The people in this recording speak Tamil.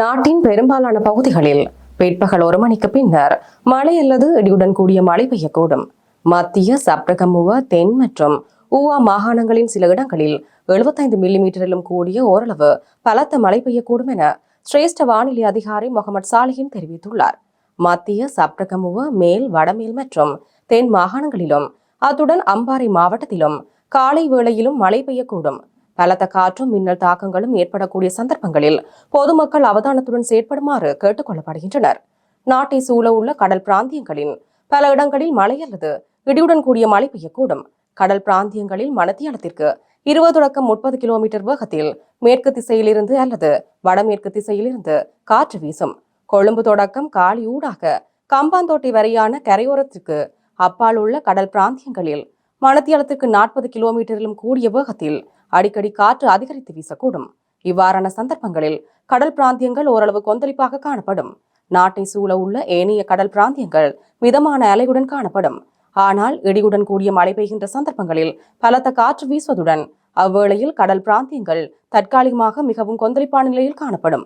நாட்டின் பெரும்பாலான பகுதிகளில் பிற்பகல் ஒரு மணிக்கு பின்னர் மழை அல்லது இடியுடன் கூடிய மழை பெய்யக்கூடும். மத்திய சப்ரகமுவ தென் மற்றும் ஊவா மாகாணங்களின் சில இடங்களில் 75 மில்லிமீட்டரிலும் கூடிய ஓரளவு பலத்த மழை பெய்யக்கூடும் என சிரேஷ்ட வானிலை அதிகாரி முகமது சாலிஹின் தெரிவித்துள்ளார். மத்திய சப்ரகமுவ மேல் வடமேல் மற்றும் தென் மாகாணங்களிலும் அத்துடன் அம்பாறை மாவட்டத்திலும் காலை வேளையிலும் மழை பெய்யக்கூடும். பலத்த காற்றும் மின்னல் தாக்கங்களும் ஏற்படக்கூடிய சந்தர்ப்பங்களில் பொதுமக்கள் அவதானத்துடன் செயற்படுமாறு கேட்டுக் கொள்ளப்படுகின்றனர் நாட்டை சூழ உள்ள கடல் பிராந்தியங்களின் பல இடங்களில் மழை அல்லது இடியுடன் கூடிய மழை பெய்யக்கூடும். கடல் பிராந்தியங்களில் மணத்தியாலத்திற்கு இருபது தொடக்கம் முப்பது கிலோமீட்டர் வேகத்தில் மேற்கு திசையிலிருந்து அல்லது வடமேற்கு திசையிலிருந்து காற்று வீசும். கொழும்பு தொடக்கம் காலி ஊடாக கம்பாந்தோட்டை வரையான கரையோரத்திற்கு அப்பால் உள்ள கடல் பிராந்தியங்களில் மணத்தியாலத்திற்கு நாற்பது கிலோமீட்டரிலும் கூடிய வேகத்தில் அடிக்கடி காற்று அதிகரித்து வீசக்கூடும். இவ்வாறான சந்தர்ப்பங்களில் கடல் பிராந்தியங்கள் ஓரளவு கொந்தளிப்பாக காணப்படும். நாட்டை சூழ உள்ள ஏனைய கடல் பிராந்தியங்கள் மிதமான அலையுடன் காணப்படும். ஆனால் இடியுடன் கூடிய மழை பெய்கின்ற சந்தர்ப்பங்களில் பலத்த காற்று வீசுவதுடன் அவ்வேளையில் கடல் பிராந்தியங்கள் தற்காலிகமாக மிகவும் கொந்தளிப்பான நிலையில் காணப்படும்.